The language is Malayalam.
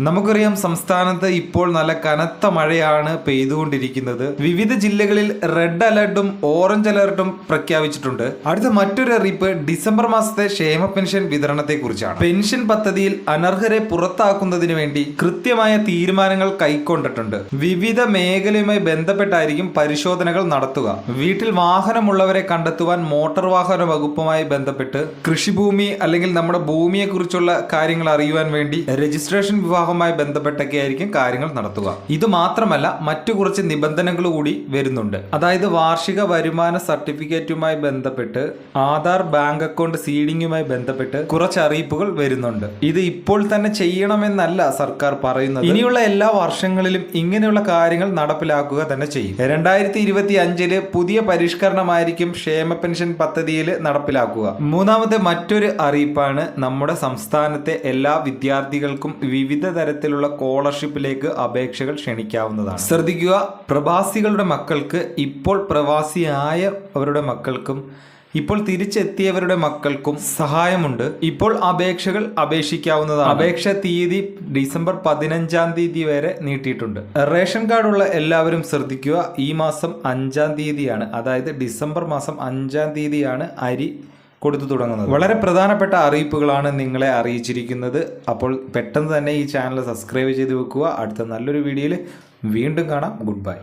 നമുക്കറിയാം സംസ്ഥാനത്ത് ഇപ്പോൾ നല്ല കനത്ത മഴയാണ് പെയ്തുകൊണ്ടിരിക്കുന്നത്. വിവിധ ജില്ലകളിൽ റെഡ് അലർട്ടും ഓറഞ്ച് അലർട്ടും പ്രഖ്യാപിച്ചിട്ടുണ്ട്. അടുത്ത മറ്റൊരു അറിയിപ്പ് ഡിസംബർ മാസത്തെ ക്ഷേമ പെൻഷൻ വിതരണത്തെ കുറിച്ചാണ് പെൻഷൻ പദ്ധതിയിൽ അനർഹരെ പുറത്താക്കുന്നതിന് വേണ്ടി കൃത്യമായ തീരുമാനങ്ങൾ കൈക്കൊണ്ടിട്ടുണ്ട്. വിവിധ മേഖലയുമായി ബന്ധപ്പെട്ടായിരിക്കും പരിശോധനകൾ നടത്തുക. വീട്ടിൽ വാഹനമുള്ളവരെ കണ്ടെത്തുവാൻ മോട്ടോർ വാഹന വകുപ്പുമായി ബന്ധപ്പെട്ട് കൃഷിഭൂമി അല്ലെങ്കിൽ നമ്മുടെ ഭൂമിയെ കുറിച്ചുള്ള കാര്യങ്ങൾ അറിയുവാൻ വേണ്ടി രജിസ്ട്രേഷൻ വിവാഹവുമായി ബന്ധപ്പെട്ടൊക്കെയായിരിക്കും കാര്യങ്ങൾ നടത്തുക. ഇത് മാത്രമല്ല മറ്റു കുറച്ച് നിബന്ധനകൾ കൂടി വരുന്നുണ്ട്. അതായത് വാർഷിക വരുമാന സർട്ടിഫിക്കറ്റുമായി ബന്ധപ്പെട്ട് ആധാർ ബാങ്ക് അക്കൗണ്ട് സീഡിങ്ങുമായി ബന്ധപ്പെട്ട് കുറച്ച് അറിയിപ്പുകൾ വരുന്നുണ്ട്. ഇത് ഇപ്പോൾ തന്നെ ചെയ്യണമെന്നല്ല സർക്കാർ പറയുന്നത്. ഇനിയുള്ള എല്ലാ വർഷങ്ങളിലും ഇങ്ങനെയുള്ള കാര്യങ്ങൾ നടപ്പിലാക്കുക തന്നെ ചെയ്യും. രണ്ടായിരത്തി ഇരുപത്തി അഞ്ചിൽ പുതിയ പരിഷ്കരണമായിരിക്കും ക്ഷേമ പെൻഷൻ പദ്ധതിയിൽ നടപ്പിലാക്കുക. മൂന്നാമത്തെ മറ്റൊരു അറിയിപ്പാണ് നമ്മുടെ സംസ്ഥാനത്തെ എല്ലാ വിദ്യാർത്ഥികൾക്കും വിവിധ തരത്തിലുള്ള സ്കോളർഷിപ്പിലേക്ക് അപേക്ഷകൾ ക്ഷണിക്കാവുന്നതാണ്. ശ്രദ്ധിക്കുക പ്രവാസികളുടെ മക്കൾക്ക് ഇപ്പോൾ പ്രവാസിയായ അവരുടെ മക്കൾക്കും ഇപ്പോൾ തിരിച്ചെത്തിയവരുടെ മക്കൾക്കും സഹായമുണ്ട്. ഇപ്പോൾ അപേക്ഷകൾ അപേക്ഷിക്കാവുന്നതാണ്. അപേക്ഷ തീയതി ഡിസംബർ പതിനഞ്ചാം തീയതി വരെ നീട്ടിയിട്ടുണ്ട്. റേഷൻ കാർഡുള്ള എല്ലാവരും ശ്രദ്ധിക്കുക ഈ മാസം അഞ്ചാം തീയതിയാണ്. അതായത് ഡിസംബർ മാസം അഞ്ചാം തീയതിയാണ് അരി കൊടുത്തു തുടങ്ങുന്നത്. വളരെ പ്രധാനപ്പെട്ട അറിയിപ്പുകളാണ് നിങ്ങളെ അറിയിച്ചിരിക്കുന്നത്. അപ്പോൾ പെട്ടെന്ന് തന്നെ ഈ ചാനൽ സബ്സ്ക്രൈബ് ചെയ്ത് വെക്കുക. അടുത്ത നല്ലൊരു വീഡിയോയിൽ വീണ്ടും കാണാം. Good bye.